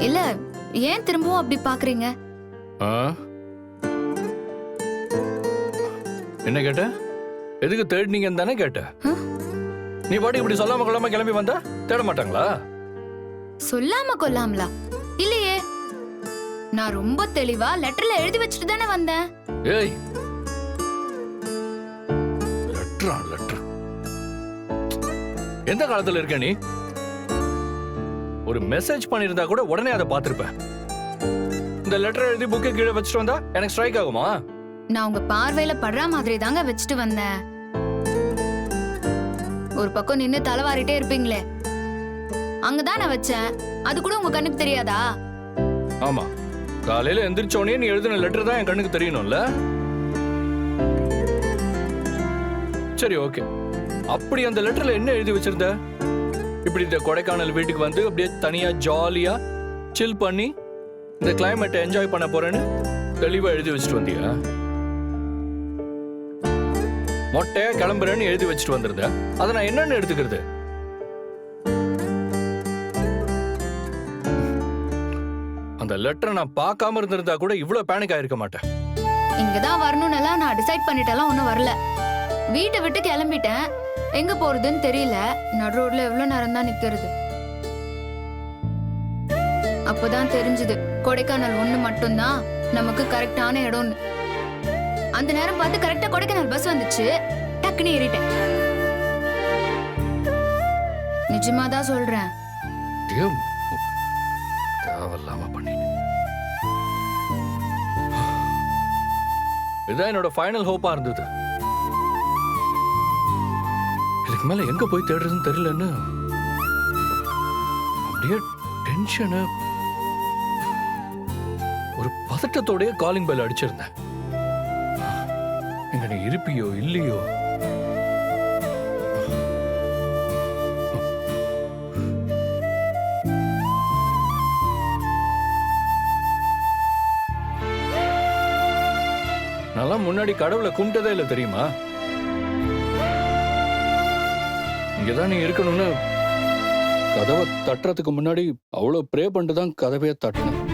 இல்ல ஏன் திரும்பவும் அப்படி பாக்குறீங்க? ஆ? என்ன கேட்ட? எதுக்கு தேடினீங்கன்னு தானே கேட்ட. ஆ? நீ பாட்டு இப்படி சொல்லாம கொள்ளாம கிளம்பி வந்தா தேட மாட்டாங்களா? சொல்லாம கொல்லாமலா? இல்லையே. நான் ரொம்ப தெளிவா லெட்டர்ல எழுதி வச்சுட்டு தானே வந்தேன். ஏய். லெட்டரா லெட்டர். எந்த காலத்துல இருக்க நீ? ஒரு மெசேஜ் பண்ணியிருந்தா கூட உடனே அதை பார்த்திருப்பேன். இந்த லெட்டர் எழுதி புக்கை கீழே வச்சுட்டு வந்தா எனக்கு ஸ்ட்ரைக் ஆகுமா? நான் உங்க பார்வையில படுற மாதிரி தாங்க வச்சுட்டு வந்தேன். ஒரு பக்கம் நின்னு தலைவாரிட்டே இருப்பீங்களே. அங்கதான் நான் வச்சேன். அது கூட உங்க கண்ணுக்கு தெரியாதா? ஆமா. காலையில எந்திரிச்ச உடனே நீ எழுதின லெட்டர் தான் என் கண்ணுக்கு தெரியணும்ல? சரி ஓகே அப்படி அந்த லெட்டர்ல என்ன எழுதி வச்சிருந்த? இப்படி இந்த கொடைக்கானல் வீட்டுக்கு வந்து அப்படியே தனியா ஜாலியா சில் பண்ணி இந்த கிளைமேட்டை என்ஜாய் பண்ண போறேன்னு தெளிவா எழுதி வச்சுட்டு வந்தியா? மொட்டையா கிளம்புறேன்னு எழுதி வச்சுட்டு வந்திருந்த. அதை நான் என்னன்னு எடுத்துக்கிறது? அந்த லெட்டரை நான் பார்க்காம இருந்திருந்தா கூட இவ்வளவு பேனிக் ஆயிருக்க மாட்டேன். இங்கதான் வரணும்னு எல்லாம் நான் டிசைட் பண்ணிட்டெல்லாம் ஒன்றும் வரல. வீட்டை விட்டு கிளம்பிட்டேன். எங்க போறதுன்னு தெரியல. நடு ரோட்ல எவ்வளவு நேரம் தான் நிக்கிறது. அப்பதான் தெரிஞ்சது. கொடைக்கானல் ஒண்ணு மட்டும்தான். நமக்கு கரெக்டான இடம்னு. அந்த நேரம் பார்த்து கரெக்டா கொடைக்கானல் பஸ் வந்துச்சு. டக்குன்னு ஏறிட்டேன். நிஜமா தான் சொல்றேன். தேவையில்லாம பண்ணிட்டேன். இதுதான் என்னோட ஃபைனல் ஹோப்பா இருந்தது. இதுக்கு மேல எங்க போய் தேடுறதுன்னு தெரியலன்னு. அப்படியே டென்ஷனு ஒரு பதட்டத்தோடய காலிங் பெல் அடிச்சிருந்தேன். எங்க நீ இருப்பியோ இல்லையோ? நல்லா முன்னாடி கடவுளை கும்பிட்டதே இல்லை தெரியுமா? இங்கதான் நீ இருக்கணும்னு கதவை தட்டுறதுக்கு முன்னாடி அவ்வளோ ப்ரே பண்ணிட்டு தான் கதவையே தட்டினேன்.